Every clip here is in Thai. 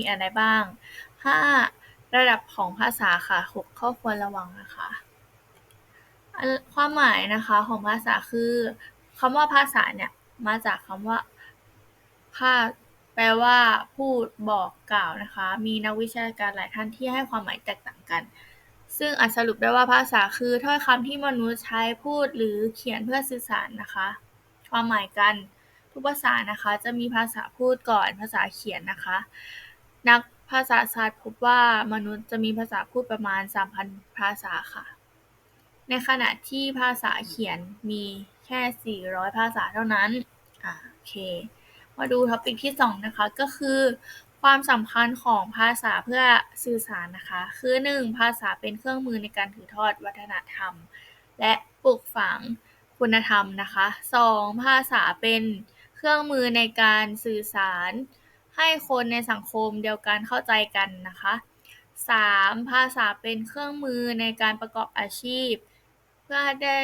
มีอะไรบ้าง 5. ระดับของภาษาค่ะ 6. ข้อควรระวังนะคะ ความหมายนะคะของภาษาคือคำว่าภาษาเนี่ยมาจากคำว่าภาแปลว่าพูดบอกกล่าวนะคะ มีนักวิชาการหลายท่านที่ให้ความหมายแตกต่างกัน ซึ่งอาจสรุปได้ว่าภาษาคือถ้อยคำที่มนุษย์ใช้พูดหรือเขียนเพื่อสื่อสารนะคะ ความหมายกันทุกภาษานะคะจะมีภาษาพูดก่อนภาษาเขียนนะคะ นักภาษาศาสตร์พบว่ามนุษย์จะมีภาษาพูดประมาณ 3,000 ภาษาค่ะ ในขณะที่ภาษาเขียนมีแค่ 400 ภาษาเท่านั้น อ่า โอเค มาดูท็อปิกที่ 2 นะคะ ก็คือ ความสำคัญของภาษาเพื่อสื่อสารนะคะ คือ 1. ภาษาเป็นเครื่องมือในการถือทอดวัฒนธรรม และปลูกฝังคุณธรรมนะคะ 2. ภาษาเป็นเครื่องมือในการสื่อสาร ให้คนในสังคมเดียวกันเข้าใจกันนะคะ 3. ภาษาเป็นเครื่องมือในการประกอบอาชีพ เพื่อได้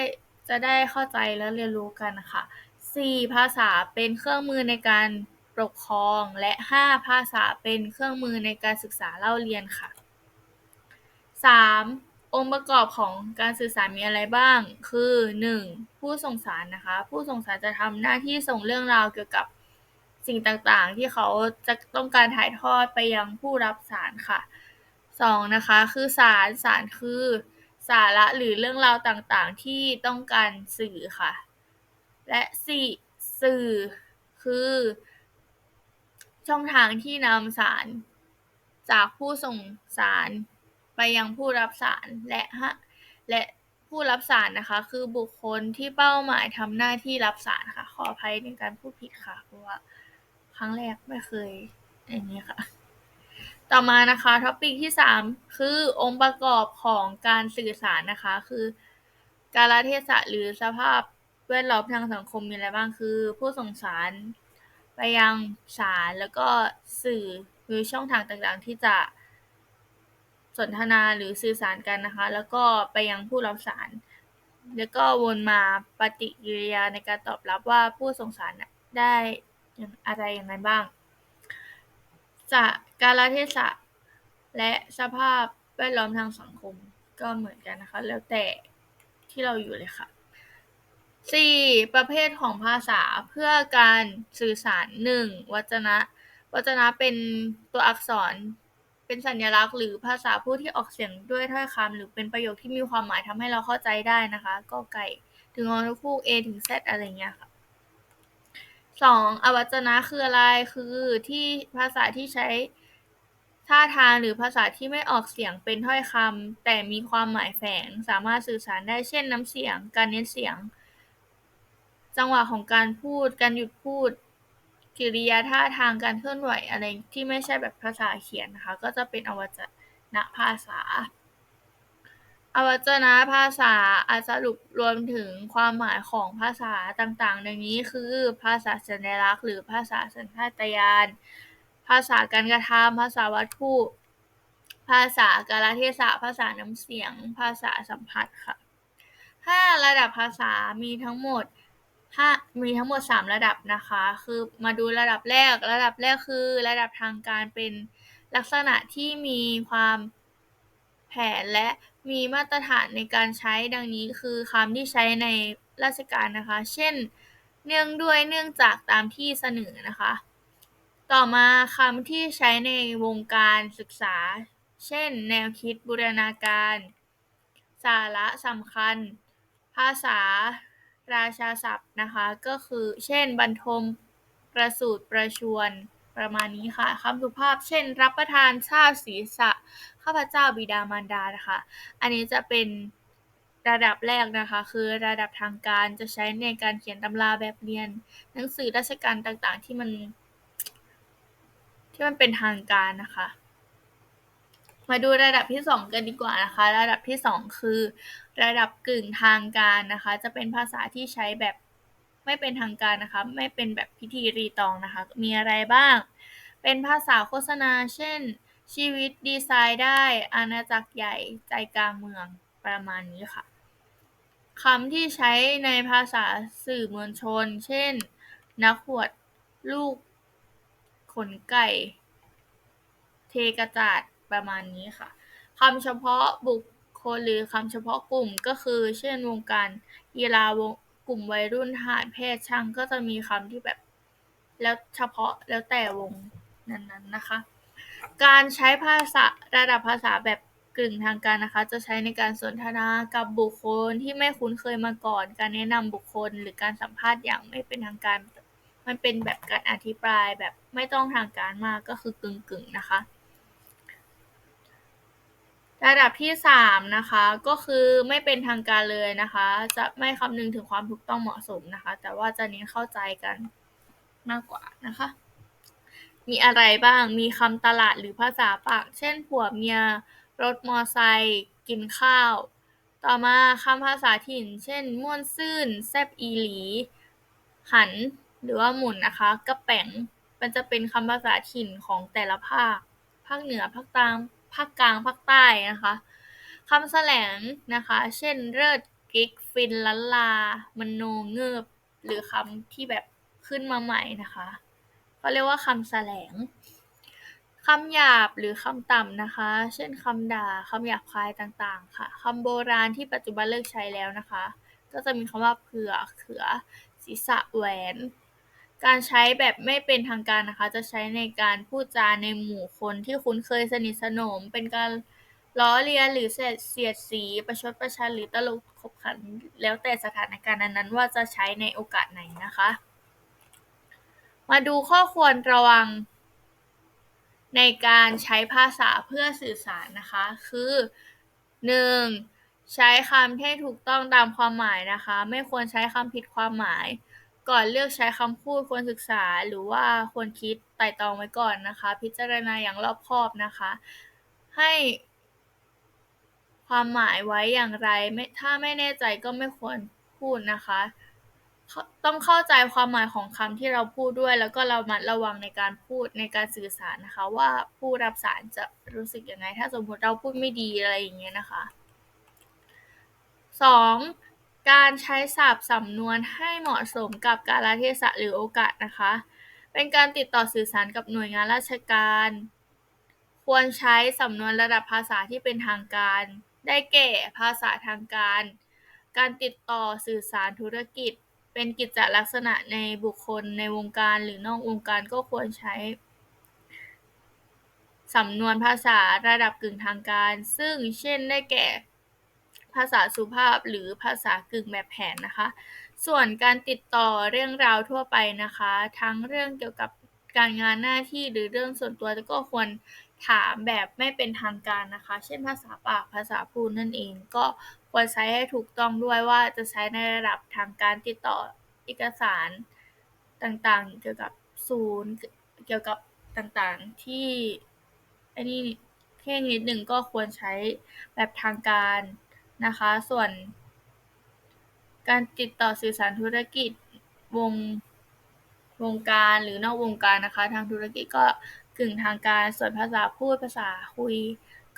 จะได้เข้าใจและเรียนรู้กันนะคะ 4. ภาษาเป็นเครื่องมือในการปกครอง และ 5. ภาษาเป็นเครื่องมือในการศึกษาเล่าเรียนค่ะ 3. องค์ประกอบของการสื่อสารมีอะไรบ้าง คือ 1. ผู้ส่งสารนะคะ ผู้ส่งสารจะทำหน้าที่ส่งเรื่องราวเกี่ยวกับ สิ่งต่างๆ ที่เขาจะต้องการถ่ายทอดไปยังผู้รับสารค่ะ 2. นะคะคือสารสารคือสาระหรือเรื่องราวต่างๆ ที่ต้องการสื่อค่ะ และ 4. สื่อคือ ช่องทางที่นำสารจากผู้ส่งสารไปยังผู้รับสารและและผู้รับสารนะคะ คือบุคคลที่เป้าหมายทำหน้าที่รับสารค่ะ ขออภัยในการพูดผิดค่ะเพราะว่า ครั้งแรกไม่เคยอย่างนี้ค่ะ ต่อมานะคะท็อปิกที่3คือองค์ประกอบของการสื่อสารนะคะ คือ กาลเทศะหรือสภาพแวดล้อมทางสังคมมีอะไรบ้างคือ ผู้ส่งสารไปยังสารแล้วก็สื่อหรือช่องทางต่างๆ ที่จะสนทนาหรือสื่อสารกันนะคะ แล้วก็ไปยังผู้รับสาร แล้วก็วนมาปฏิกิริยาในการตอบรับว่าผู้ส่งสารได้ อะไรยังไงบ้างจากกาลเทศะและสภาพแวดล้อมทางสังคมก็เหมือนกันนะคะ แล้วแต่ที่เราอยู่เลยค่ะ 4. ประเภทของภาษาเพื่อการสื่อสาร 1. วจนะวจนะเป็นตัวอักษรเป็นสัญลักษณ์หรือภาษาพูดที่ออกเสียงด้วยถ้อยคำหรือเป็นประโยคที่มีความหมายทำให้เราเข้าใจได้นะคะ ก็ไก่ถึงอนกฮูก A ถึง Z อะไรเงี้ยค่ะ 2. อวัจนะคืออะไร คือที่ภาษาที่ใช้ท่าทางหรือภาษาที่ไม่ออกเสียงเป็นถ้อยคำแต่มีความหมายแฝงสามารถสื่อสารได้เช่นน้ำเสียง การเน้นเสียง จังหวะของการพูด การหยุดพูด กิริยาท่าทางการเคลื่อนไหวอะไรที่ไม่ใช่แบบภาษาเขียนนะคะ ก็จะเป็นอวัจนะภาษา อวัจนะภาษาอาจสรุปรวมถึงความหมายของภาษาต่างๆ ดังนี้คือ ภาษาสัญลักษณ์ หรือภาษาสัญชาตญาณ ภาษาการกระทำภาษาวัตถุ ภาษากาลเทศะ ภาษาน้ำเสียง ภาษาสัมผัสค่ะ 5. ระดับภาษามีทั้งหมด5มีทั้งหมด 3 ระดับนะคะ คือมาดูระดับแรก ระดับแรกคือ ระดับทางการเป็นลักษณะที่มีความ แผนและมีมาตรฐานในการใช้ดังนี้คือคำที่ใช้ในราชการนะคะ เช่น เนื่องด้วยเนื่องจากตามที่เสนอนะคะ ต่อมาคำที่ใช้ในวงการศึกษา เช่น แนวคิดบูรณาการ สาระสำคัญ ภาษาราชาศัพท์นะคะ ก็คือ เช่น บรรทม ประสูติประชวร ประมาณนี้ค่ะคำสุภาพ เช่น รับประทานทราบศีรษะข้าพเจ้าบิดามารดานะคะ อันนี้จะเป็นระดับแรกนะคะ คือระดับทางการจะใช้ในการเขียนตำราแบบเรียน หนังสือราชการต่างๆ ที่มัน ที่มันเป็นทางการนะคะ มาดูระดับที่ 2 กันดีกว่านะคะ ระดับที่ 2 คือ ระดับกึ่งทางการนะคะ จะเป็นภาษาที่ใช้แบบ ไม่เป็นทางการนะคะ ไม่เป็นแบบพิธีรีตองนะคะ มีอะไรบ้าง เป็นภาษาโฆษณา เช่น ชีวิตดีไซน์ได้ อาณาจักรใหญ่ใจกลางเมืองประมาณนี้ค่ะคำที่ใช้ในภาษาสื่อมวลชน เช่น นักหวด ลูก ขนไก่ เทกระจาดประมาณนี้ค่ะคำเฉพาะบุคคลหรือคำเฉพาะกลุ่มก็คือ เช่นวงการกีฬาวง กลุ่มวัยรุ่นทหารแพทย์ช่างก็จะมีคำที่แบบ แล้วเฉพาะแล้วแต่วงนั้นๆนะคะ การใช้ภาษาระดับภาษาแบบกึ่งทางการนะคะ จะใช้ในการสนทนากับบุคคลที่ไม่คุ้นเคยมาก่อน การแนะนำบุคคล หรือการสัมภาษณ์อย่างไม่เป็นทางการ มันเป็นแบบการอธิบายแบบไม่ต้องทางการมากก็คือกึ่งๆนะคะ ระดับที่สามนะคะ ก็คือไม่เป็นทางการเลยนะคะ จะไม่คำนึงถึงความถูกต้องเหมาะสมนะคะ แต่ว่าจะเน้นเข้าใจกันมากกว่านะคะ มีอะไรบ้างมีคำตลาดหรือภาษาปาก เช่นผัวเมียรถมอไซค์กินข้าว ต่อมาคำภาษาถิ่น เช่น ม่วนซื่น แซบอีหลี หัน หรือว่าหมุนนะคะกระแป๋งมันจะเป็นคำภาษาถิ่นของแต่ละภาค ภาคเหนือภาคกลาง ภาคกลางภาคใต้นะคะคำแสลงนะคะ เช่นเลิศกิ๊กฟินล้านลามโนเงิบหรือคำที่แบบขึ้นมาใหม่นะคะเขาเรียกว่าคำแสลงคำหยาบหรือคำต่ำนะคะ เช่นคำด่าคำหยาบคายต่างๆ ค่ะคำโบราณที่ปัจจุบันเลิกใช้แล้วนะคะ ก็จะมีคำว่าเผื่อเขือศีรษะแหวน การใช้แบบไม่เป็นทางการนะคะ จะใช้ในการพูดจาในหมู่คนที่คุ้นเคยสนิทสนม เป็นการล้อเลียนหรือเสียดสี ประชดประชันหรือตลกขบขัน แล้วแต่สถานการณ์นั้นๆว่าจะใช้ในโอกาสไหนนะคะ มาดูข้อควรระวัง ในการใช้ภาษาเพื่อสื่อสารนะคะ คือ 1. ใช้คำที่ถูกต้องตามความหมายนะคะ ไม่ควรใช้คำผิดความหมาย ก่อนเลือกใช้คำพูดควรศึกษาหรือว่าควรคิดไตร่ตรองไว้ก่อนนะคะ พิจารณาอย่างรอบคอบนะคะ ให้ความหมายไว้อย่างไรไม่ถ้าไม่แน่ใจก็ไม่ควรพูดนะคะ ต้องเข้าใจความหมายของคำที่เราพูดด้วย แล้วก็เระมัดระวังในการพูดในการสื่อสารนะคะ ว่าผู้รับสารจะรู้สึกยังไง ถ้าสมมติเราพูดไม่ดีอะไรอย่างเงี้ยนะคะ 2. การใช้ศัพท์สำนวนให้เหมาะสมกับกาลเทศะหรือโอกาสนะคะ เป็นการติดต่อสื่อสารกับหน่วยงานราชการ ควรใช้สำนวนระดับภาษาที่เป็นทางการ ได้แก่ภาษาทางการ การติดต่อสื่อสารธุรกิจ เป็นกิจลักษณะในบุคคลในวงการหรือนอกวงการก็ควรใช้สำนวนภาษาระดับกึ่งทางการ ซึ่งเช่นได้แก่ ภาษาสุภาพหรือภาษากึ่งแบบแผนนะคะ ส่วนการติดต่อเรื่องราวทั่วไปนะคะ ทั้งเรื่องเกี่ยวกับการงานหน้าที่หรือเรื่องส่วนตัวก็ควรถามแบบไม่เป็นทางการนะคะ เช่นภาษาปากภาษาพูดนั่นเอง ก็ควรใช้ให้ถูกต้องด้วยว่าจะใช้ในระดับทางการติดต่อเอกสารต่างๆ เกี่ยวกับศูนย์เกี่ยวกับต่างๆที่อันนี้เคร่งนิดหนึ่งก็ควรใช้แบบทางการ นะคะ ส่วนการติดต่อสื่อสารธุรกิจวงวงการหรือนอกวงการนะคะ ทางธุรกิจก็กึ่งทางการ ส่วนภาษาพูดภาษาคุย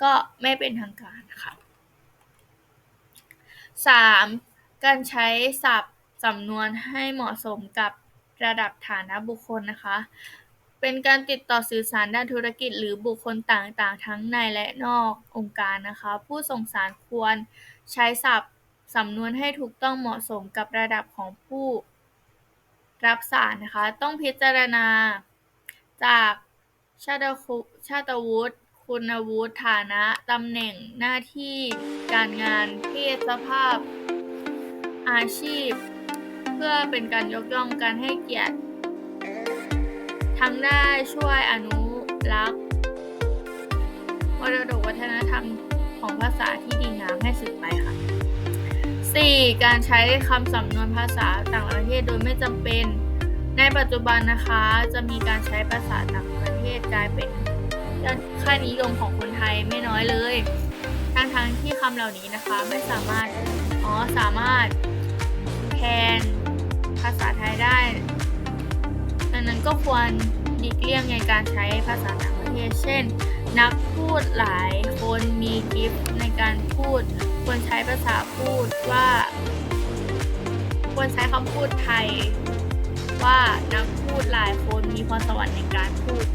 ก็ไม่เป็นทางการค่ะ 3. การใช้ศัพท์สำนวนให้เหมาะสมกับระดับฐานะบุคคลนะคะ เป็นการติดต่อสื่อสารด้านธุรกิจหรือบุคคลต่าง ๆ ทั้งในและนอกองค์การนะคะ ผู้ส่งสารควรใช้ศัพท์สำนวนให้ถูกต้องเหมาะสมกับระดับของผู้รับสารนะคะ ต้องพิจารณาจากชาติวุฒิคุณวุฒิฐานะตำแหน่งหน้าที่การงานเพศสภาพ อาชีพ เพื่อเป็นการยกย่องการให้เกียรติ ทั้งได้ช่วยอนุรักษ์มรดกวัฒนธรรมของภาษาที่ดีงามให้สืบไปค่ะ 4. การใช้คำสำนวนภาษาต่างประเทศโดยไม่จำเป็น ในปัจจุบันนะคะจะมีการใช้ภาษาต่างประเทศกลายเป็นค่านิยมของคนไทยไม่น้อยเลยทั้งๆที่คำเหล่านี้นะคะไม่สามารถอ๋อสามารถแทนภาษาไทยได้ ดังนั้นก็ควรหลีกเลี่ยงในการใช้ภาษาต่างประเทศ เช่น นักพูดหลายคนมีกิฟต์ในการพูด ควรใช้ภาษาพูดว่า ควรใช้คำพูดไทย ว่านักพูดหลายคนมีพรสวรรค์ในการพูด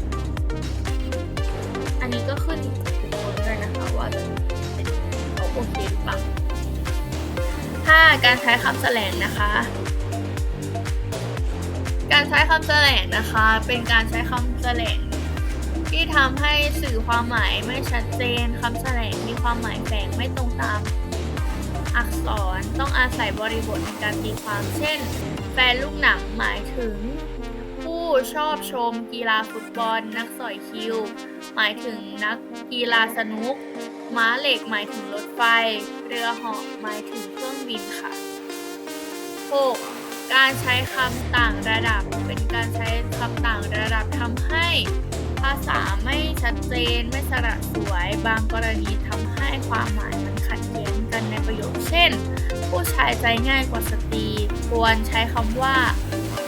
อันนี้ก็ขึ้นอยู่กับทุกคนด้วยนะคะว่าจะเป็นเขาโอเคหรือเปล่าถ้าการใช้คำแสลงนะคะ การใช้คำแสลงนะคะ เป็นการใช้คำแสลงที่ทำให้สื่อความหมายไม่ชัดเจนคำแสลงมีความหมายแฝงไม่ตรงตาม อักษรต้องอาศัยบริบทในการตีความ เช่น แฟนลูกหนังหมายถึง ผู้ชอบชมกีฬาฟุตบอล นักสอยคิว หมายถึงนักกีฬาสนุก ม้าเหล็กหมายถึงรถไฟ เรือเหาะหมายถึงเครื่องบินค่ะ 6. การใช้คำต่างระดับ เป็นการใช้คำต่างระดับทำให้ภาษาไม่ชัดเจนไม่สระสวย บางกรณีทำให้ความหมายมันขัดแย้งกันในประโยค เช่น ผู้ชายใจง่ายกว่าสตรี ควรใช้คำว่า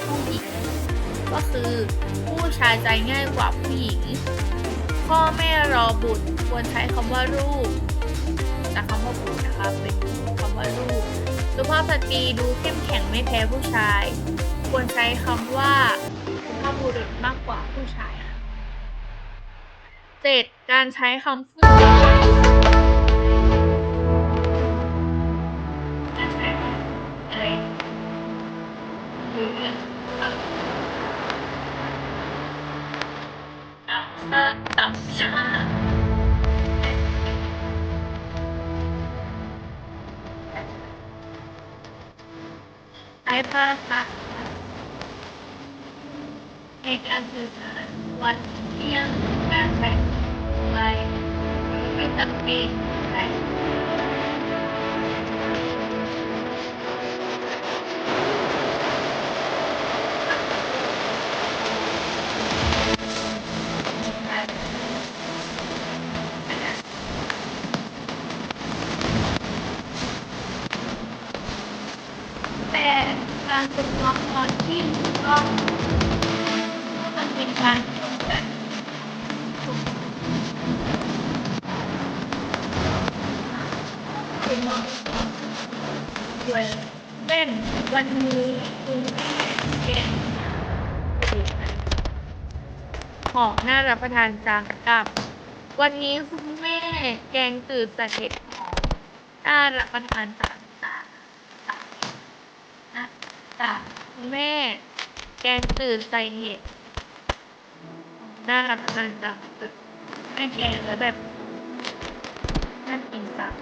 ผู้หญิง ก็คือ ผู้ชายใจง่ายกว่าผู้หญิง พ่อแม่รอบุตร ควรใช้คำว่าลูกจากคำว่าบุตรนะคะเป็นคำว่าลูก สุภาพสตรีดูเข้มแข็งไม่แพ้ผู้ชาย ควรใช้คำว่าสุภาพบุรุษมากกว่าผู้ชายค่ะเจ็ดการใช้คำพูดกา รใช้อะไรหรื นเป็นการจบแบบถูกคุณหมอด้วยเล่นวันนี้คุณแม่เก่งหอมน่ารับประทานจังกับ วันนี้คุณแม่แกงตื่นแต่เห็ดหอมน่ารับประทานจังตาตาตาตาคุณแม่แกงตื่นใส่เห็ด น้ากับประทานจังแม่แกงเลยแบบนั่นกินจัง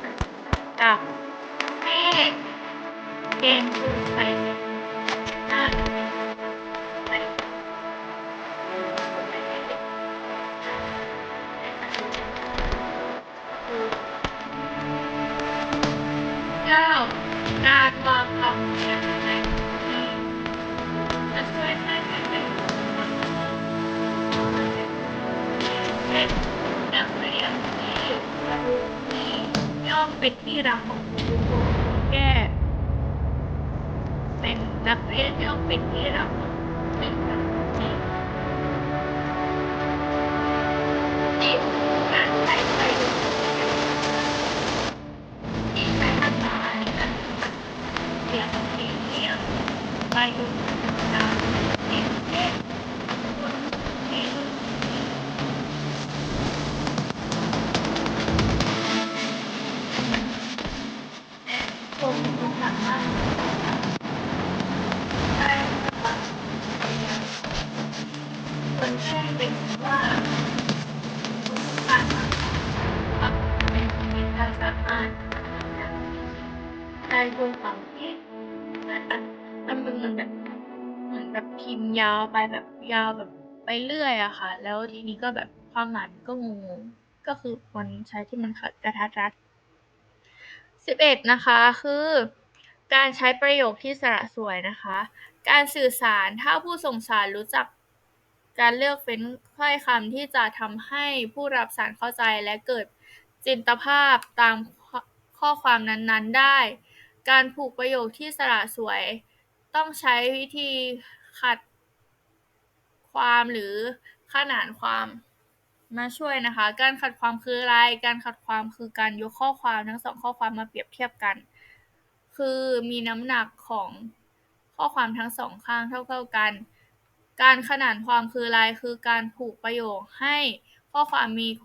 กับแม่เกมตื่นใส่เห็ดน่า เป็นที่รักของทุกคนแก้เป็นนักเรียนย่อมเป็นที่รักของเป็นนักเรียนที่การใช้ประโยชน์ที่ใช้ภาษาในการเรียนที่เรียนไปดูดาวเรียนแก้คน ได้ด้วยความคิดมันเหมือนแบบเหมือนแบบพิมพ์ยาวไปแบบยาวแบบไปเรื่อยอะค่ะ แล้วทีนี้ก็แบบความหมายก็งงก็คือควรใช้ที่มันกระทัดรัดสิบเอ็ดนะคะคือ การใช้ประโยคที่สระสวยนะคะ การสื่อสารถ้าผู้ส่งสารรู้จักการเลือกเฟ้นถ้อยคำที่จะทำให้ผู้รับสารเข้าใจและเกิดจินตภาพตามข้อความนั้นๆได้ การผูกประโยคที่สระสวย ต้องใช้วิธีขัดความหรือขนานความมาช่วยนะคะ การขัดความคืออะไร การขัดความคือการยกข้อความทั้งสองข้อความมาเปรียบเทียบกัน คือมีน้ำหนักของข้อความทั้งสองข้างเท่าๆกัน การขนานความคืออะไร คือการผูกประโยคให้ข้อความมี